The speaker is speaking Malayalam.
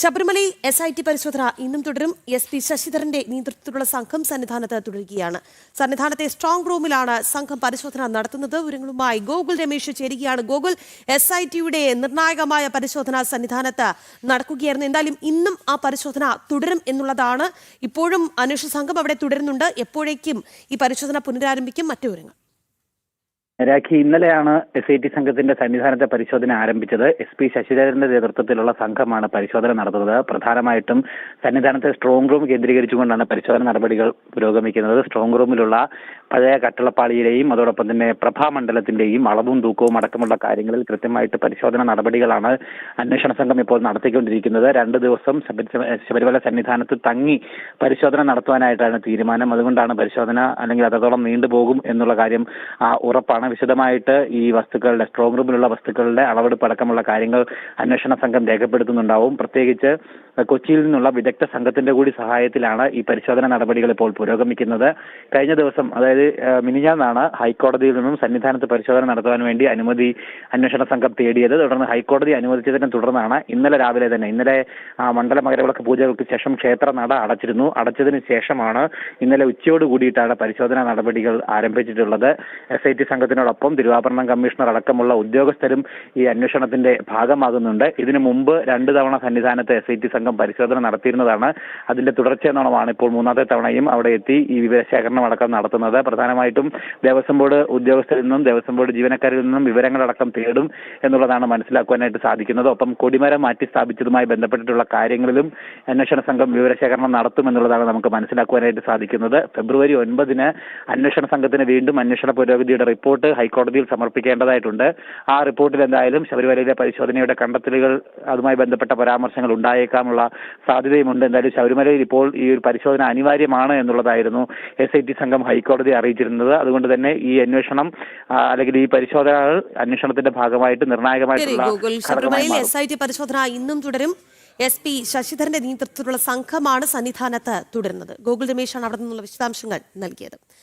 ശബരിമലയിൽ എസ് ഐ ടി പരിശോധന ഇന്നും തുടരും. എസ് പി ശശിധരന്റെ നേതൃത്വത്തിലുള്ള സംഘം സന്നിധാനത്ത് തുടരുകയാണ്. സന്നിധാനത്തെ സ്ട്രോങ് റൂമിലാണ് സംഘം പരിശോധന നടത്തുന്നത്. വിവരങ്ങളുമായി ഗോകുൽ രമേശ് ചേരുകയാണ്. ഗോകുൽ എസ് ഐ ടിയുടെ നിർണായകമായ പരിശോധന സന്നിധാനത്ത് നടക്കുകയായിരുന്നു. എന്തായാലും ഇന്നും ആ പരിശോധന തുടരും എന്നുള്ളതാണ്. ഇപ്പോഴും അന്വേഷണ സംഘം അവിടെ തുടരുന്നുണ്ട്. എപ്പോഴേക്കും ഈ പരിശോധന പുനരാരംഭിക്കും. മറ്റു വിവരങ്ങൾ. രാഖി ഇന്നലെയാണ് എസ് ഐ ടി സംഘത്തിന്റെ സന്നിധാനത്തെ പരിശോധന ആരംഭിച്ചത്. എസ് പി ശശിധരന്റെ നേതൃത്വത്തിലുള്ള സംഘമാണ് പരിശോധന നടത്തുന്നത്. പ്രധാനമായിട്ടും സന്നിധാനത്തെ സ്ട്രോങ് റൂം കേന്ദ്രീകരിച്ചുകൊണ്ടാണ് പരിശോധന നടപടികൾ പുരോഗമിക്കുന്നത്. സ്ട്രോങ് റൂമിലുള്ള പഴയ കട്ടളപ്പാളിയിലെയും അതോടൊപ്പം തന്നെ പ്രഭാമണ്ഡലത്തിന്റെയും അളവും തൂക്കവും അടക്കമുള്ള കാര്യങ്ങളിൽ കൃത്യമായിട്ട് പരിശോധന നടപടികളാണ് അന്വേഷണ സംഘം ഇപ്പോൾ നടത്തിക്കൊണ്ടിരിക്കുന്നത്. രണ്ട് ദിവസം ശബരി- ശബരിമല സന്നിധാനത്ത് തങ്ങി പരിശോധന നടത്തുവാനായിട്ടാണ് തീരുമാനം. അതുകൊണ്ടാണ് പരിശോധന അല്ലെങ്കിൽ അത്രത്തോളം നീണ്ടുപോകും എന്നുള്ള കാര്യം ഉറപ്പാണ്. വിശദമായിട്ട് ഈ വസ്തുക്കളുടെ സ്ട്രോങ് റൂമിലുള്ള വസ്തുക്കളുടെ അളവെടുപ്പ് അടക്കമുള്ള കാര്യങ്ങൾ അന്വേഷണ സംഘം രേഖപ്പെടുത്തുന്നുണ്ടാവും. പ്രത്യേകിച്ച് കൊച്ചിയിൽ നിന്നുള്ള വിദഗ്ധ സംഘത്തിന്റെ കൂടി സഹായത്തിലാണ് ഈ പരിശോധന നടപടികൾ ഇപ്പോൾ പുരോഗമിക്കുന്നത്. കഴിഞ്ഞ ദിവസം അതായത് ആ, മിനിഞ്ഞാന്നാണ് ഹൈക്കോടതിയിൽ നിന്നും സന്നിധാനത്ത് പരിശോധന നടത്താൻ വേണ്ടി അനുമതി അന്വേഷണ സംഘം തേടിയത്. തുടർന്ന് ഹൈക്കോടതി അനുവദിച്ചതിനെ തുടർന്നാണ് ഇന്നലെ രാവിലെ തന്നെ ഇന്നലെ മണ്ഡല മകരവിളക്ക് പൂജകൾക്ക് ശേഷം ക്ഷേത്ര നട അടച്ചിരുന്നു. അടച്ചതിന് ശേഷമാണ് ഇന്നലെ ഉച്ചയോട് കൂടിയിട്ടാണ് പരിശോധനാ നടപടികൾ ആരംഭിച്ചിട്ടുള്ളത്. എസ് ഐ ടി സംഘത്തിനോടൊപ്പം തിരുവാഭരണം കമ്മീഷണർ അടക്കമുള്ള ഉദ്യോഗസ്ഥരും ഈ അന്വേഷണത്തിന്റെ ഭാഗമാകുന്നുണ്ട്. ഇതിനു മുമ്പ് രണ്ട് തവണ സന്നിധാനത്ത് എസ് ഐ ടി സംഘം പരിശോധന നടത്തിയിരുന്നതാണ്. അതിന്റെ തുടർച്ചയെന്നോണമാണ് ഇപ്പോൾ മൂന്നാമത്തെ തവണയും അവിടെ എത്തി ഈ വിവരശേഖരണം അടക്കം നടത്തുന്നത്. പ്രധാനമായിട്ടും ദേവസ്വം ബോർഡ് ഉദ്യോഗസ്ഥരിൽ നിന്നും ദേവസ്വം ബോർഡ് ജീവനക്കാരിൽ നിന്നും വിവരങ്ങളടക്കം തേടും എന്നുള്ളതാണ് മനസ്സിലാക്കുവാനായിട്ട് സാധിക്കുന്നത്. ഒപ്പം കൊടിമരം മാറ്റി സ്ഥാപിച്ചതുമായി ബന്ധപ്പെട്ടിട്ടുള്ള കാര്യങ്ങളിലും അന്വേഷണ സംഘം വിവരശേഖരണം നടത്തും എന്നുള്ളതാണ് നമുക്ക് മനസ്സിലാക്കുവാനായിട്ട് സാധിക്കുന്നത്. ഫെബ്രുവരി ഒൻപതിന് അന്വേഷണ സംഘത്തിന് വീണ്ടും അന്വേഷണ പുരോഗതിയുടെ റിപ്പോർട്ട് ഹൈക്കോടതിയിൽ സമർപ്പിക്കേണ്ടതായിട്ടുണ്ട്. ആ റിപ്പോർട്ടിൽ എന്തായാലും ശബരിമലയിലെ പരിശോധനയുടെ കണ്ടെത്തലുകൾ അതുമായി ബന്ധപ്പെട്ട പരാമർശങ്ങൾ ഉണ്ടായേക്കാമുള്ള സാധ്യതയുമുണ്ട്. എന്തായാലും ശബരിമലയിൽ ഇപ്പോൾ ഈ ഒരു പരിശോധന അനിവാര്യമാണ് എന്നുള്ളതായിരുന്നു എസ് ഐ ടി സംഘം ഹൈക്കോടതി അറിയിച്ചിരുന്നത്. അതുകൊണ്ട് തന്നെ ഈ അന്വേഷണം അല്ലെങ്കിൽ ഈ പരിശോധനകൾ അന്വേഷണത്തിന്റെ ഭാഗമായിട്ട് നിർണായകമായിട്ടുള്ള. എസ് ഐ ടി പരിശോധന ഇന്നും തുടരും. എസ് പി ശശിധരന്റെ നേതൃത്വത്തിലുള്ള സംഘമാണ് സന്നിധാനത്ത് തുടരുന്നത്. ഗോകുൽ രമേശാണ് അവിടെ നിന്നുള്ള വിശദാംശങ്ങൾ നൽകിയത്.